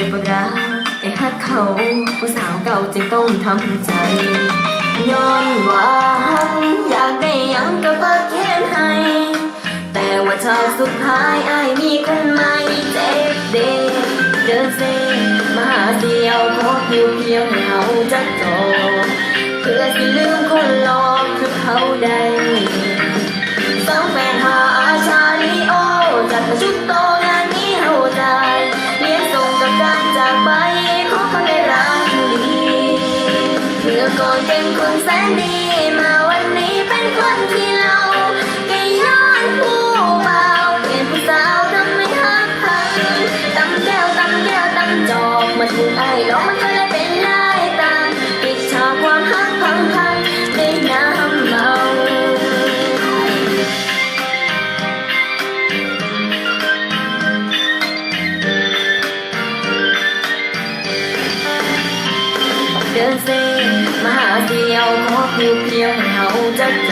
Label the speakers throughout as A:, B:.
A: จ็บปวดร้าวแต่ฮักเขาผู้สาวเก่าจึงต้องทำใจย้อนว่าหักอยากได้ยังก็เปิดแค้นให้ แต่ว่าชาติสุดท้ายอายมีคนใหม่เจ็บเด็กเดินเซมาเดียวเพราะเพียวเพียวๆให้เขาจะจบเพื่อสิลืมคนหลอกคือเขาได้ จากไปขอคนในรักดีเมื่อก่อนเป็นคนแสนดีมาวันนี้เป็นคนที่เราก็ย้อนผู้เบาเปลี่ยนผู้สาวทำไม่ฮักพังตำแก้วตำแก้วตำจอกมาถูกไอ้ล้อมันก็เลยเป็น เดินเซมาหาเดียวขอเพียวเพียวให้เขาจะจ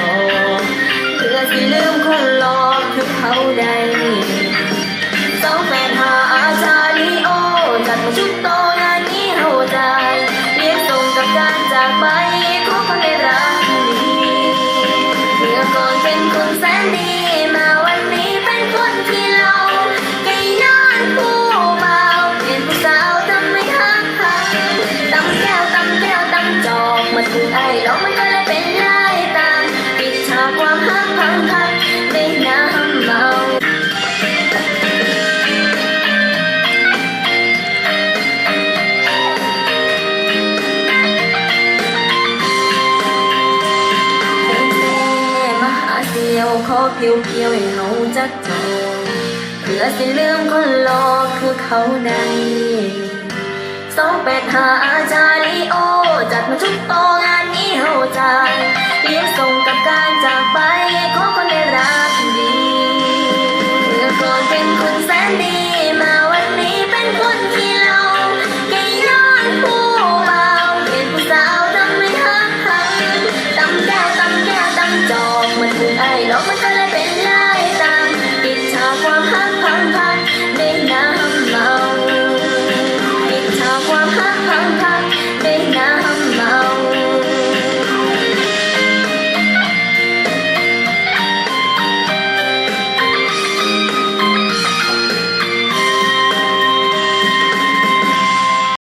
A: บเพื่อสิลืมคนหลอกคือเขาได้สองแฟนหาอาชาลีโอจัดชุดโตงานนี้เฮาใจเรียกส่งกับการจากไปของคนได้รักดีเมื่อก่อนเป็นคนแสนดี ขอเพียวเพียวให้เขาจักจองเพื่อสิลืมคนหลอกคือเขาใดสองแปดหาอาจารย์ลีโอ จัดมาชุดโตงานนี้เฮาใจเลี้ยงส่งกับการจากไปขอคนได้รัก